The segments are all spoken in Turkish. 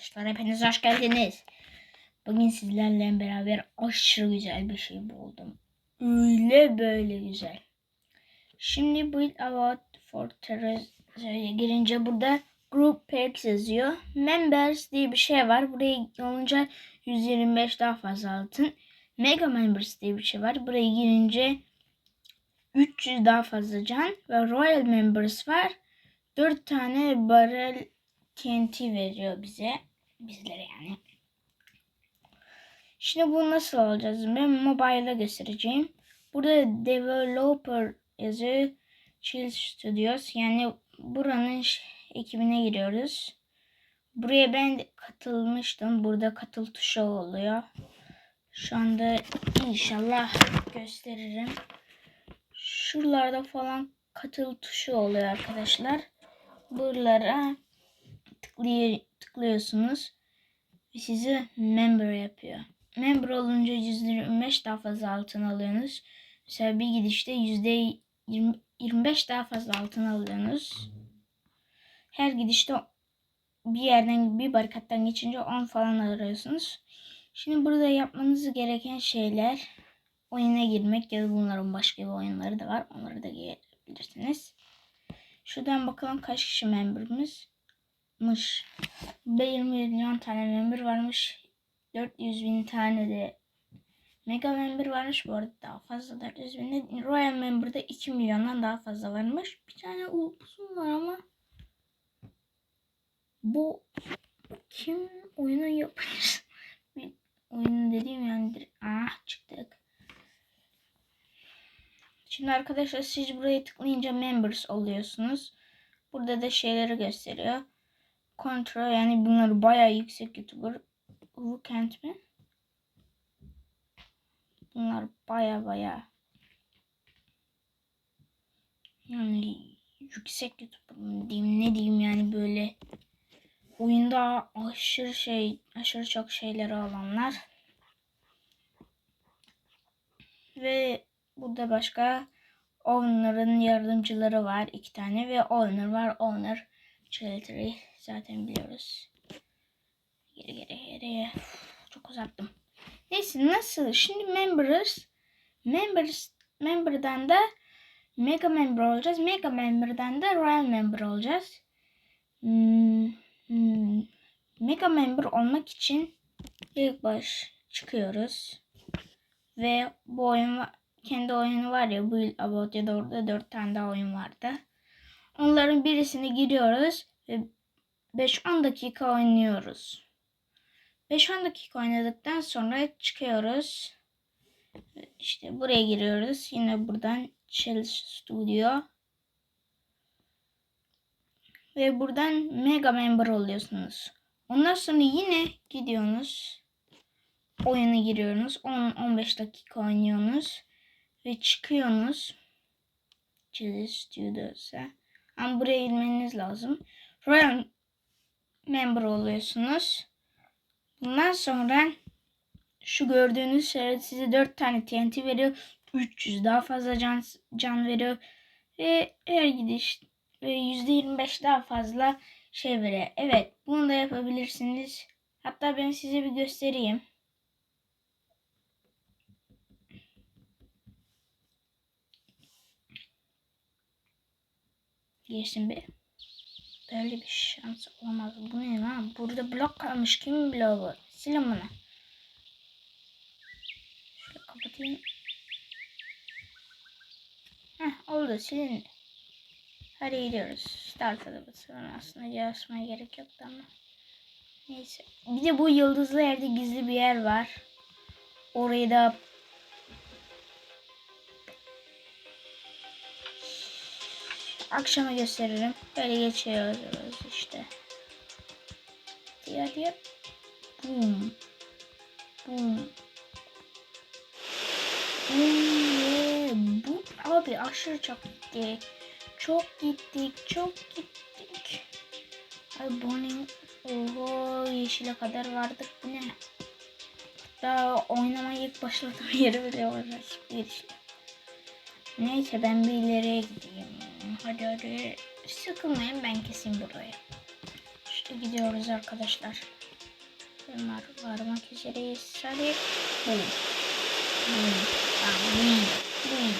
Arkadaşlar hepiniz hoş geldiniz. Bugün sizlerle beraber aşırı güzel bir şey buldum. Öyle böyle güzel. Şimdi build about Fortress'e girince burada group perks yazıyor. Members diye bir şey var. Buraya olunca 125 daha fazla altın. Mega members diye bir şey var. Buraya girince 300 daha fazla can ve Royal members var. 4 tane barrel TNT veriyor bize. Bizlere yani. Şimdi bunu nasıl alacağız? Ben mobile'da göstereceğim. Burada developer yazıyor. Chill Studios. Yani buranın ekibine giriyoruz. Buraya ben katılmıştım. Burada katıl tuşu oluyor. Şu anda inşallah gösteririm. Şuralarda falan katıl tuşu oluyor arkadaşlar. Buralara tıklıyor, tıklıyorsunuz ve sizi member yapıyor. Member olunca %25 daha fazla altın alıyorsunuz. Mesela bir gidişte %25 daha fazla altın alıyorsunuz. Her gidişte bir yerden bir barikattan geçince 10 falan arıyorsunuz. Şimdi burada yapmanız gereken şeyler oyuna girmek ya da bunların başka bir oyunları da var. Onları da girebilirsiniz. Şuradan bakalım kaç kişi memberimiz mış. 1 milyon tane member varmış. 400 bin tane de mega member varmış. Bu arada daha fazla 400 bin de royal member'da 2 milyondan daha fazla varmış. Bir tane uzun var ama bu kim oyunu yapmış? Oyun dediğim yani ah çıktık. Şimdi arkadaşlar siz buraya tıklayınca members oluyorsunuz. Burada da şeyleri gösteriyor. Kontrol yani bunlar bayağı yüksek YouTuber. Weekend mi? Bunlar baya baya yani yüksek YouTuber diyeyim ne diyeyim yani böyle. Oyunda aşırı şey aşırı çok şeyleri alanlar. Ve burada başka. Owner'ın yardımcıları var iki tane ve owner var owner Chiltry zaten biliyoruz. Geri geri geri. Çok uzattım. Neyse nasıl? Şimdi members members member'dan da mega member olacağız. Mega member'dan da royal member olacağız. Hmm, hmm. mega member olmak için ilk baş çıkıyoruz. Ve bu oyun kendi oyunu var ya Build About ya da orada dört tane daha oyun vardı. Onların birisine giriyoruz ve 5-10 dakika oynuyoruz. 5-10 dakika oynadıktan sonra çıkıyoruz. İşte buraya giriyoruz. Yine buradan Shell Studio. Ve buradan Mega Member oluyorsunuz. Ondan sonra yine gidiyorsunuz. Oyuna giriyorsunuz. 10-15 dakika oynuyorsunuz. Ve çıkıyorsunuz. Chili Studios'a. Ama buraya girmeniz lazım. Royal Member oluyorsunuz. Bundan sonra şu gördüğünüz şey size 4 tane TNT veriyor. 300 daha fazla can, can veriyor. Ve her gidiş ve %25 daha fazla şey veriyor. Evet bunu da yapabilirsiniz. Hatta ben size bir göstereyim. Geçsin bir. Böyle bir şans olamaz. Bu ne lan? Burada blok kalmış. Kimin bloğu bu? Silin bunu. Şöyle kapatayım. Heh oldu silindi. Hadi gidiyoruz. Start'a da basalım. Aslında yazmaya gerek yoktu ama. Neyse. Bir de bu yıldızlı yerde gizli bir yer var. Orayı da akşama gösteririm. Böyle geçiyoruz işte. Diye diye. Boom. Boom. Yeah. Bu abi aşırı çok gittik. Çok gittik. Çok gittik. Ay bu ne? Oho yeşile kadar vardık. Bu ne? Daha oynamaya ilk başladığım yeri bile uğraştık. Girişle. Neyse ben bir ileriye gideyim. Hadi hadi. Sıkılmayın ben keseyim burayı. İşte gidiyoruz arkadaşlar. Var, varmak üzereyiz. Hadi. Buyurun. Buyurun. Tamam, buyurun. Buyurun.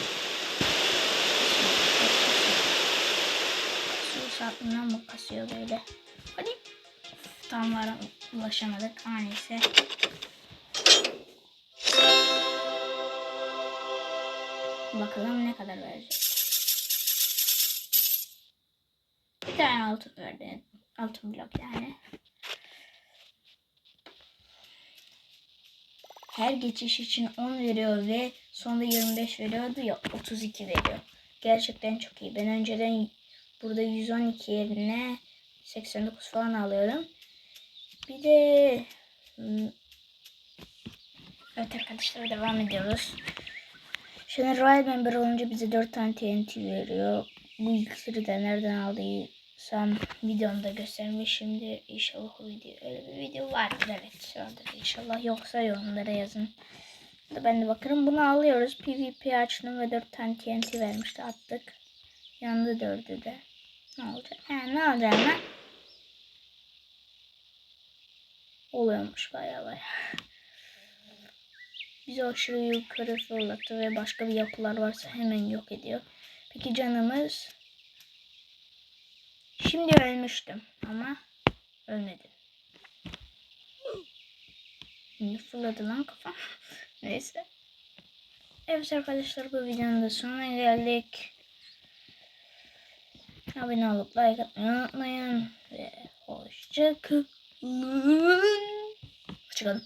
Su saatliğinden mi kasıyor böyle? Hadi. Tam var ulaşamadık. Her neyse. Bakalım ne kadar verecek. Tane altın verdi. Altın blok yani. Her geçiş için 10 veriyor ve sonunda 25 veriyordu ya 32 veriyor. Gerçekten çok iyi. Ben önceden burada 112 yerine 89 falan alıyorum. Bir de hmm, Evet arkadaşlar devam ediyoruz. Şimdi Royal Member olunca bize 4 tane TNT veriyor. Bu iksiri de nereden aldıysam videomda göstermişimdir. İnşallah o video öyle bir video vardır evet. Vardır inşallah yoksa yorumlara yazın. Da ben de bakarım. Bunu alıyoruz. PvP açtım ve 4 tane TNT vermişti attık. Yandı 4'ü de. Ne olacak? He, ne olacak lan? Oluyormuş baya baya. Bizi aşırı yukarı fırlattı ve başka bir yapılar varsa hemen yok ediyor. Peki canımız? Şimdi ölmüştüm ama ölmedim. Niye fırladı lan kafam? Neyse. Evet arkadaşlar bu videonun da sonuna geldik. Abone olup like atmayı unutmayın. Ve hoşçakalın. Hoşçakalın.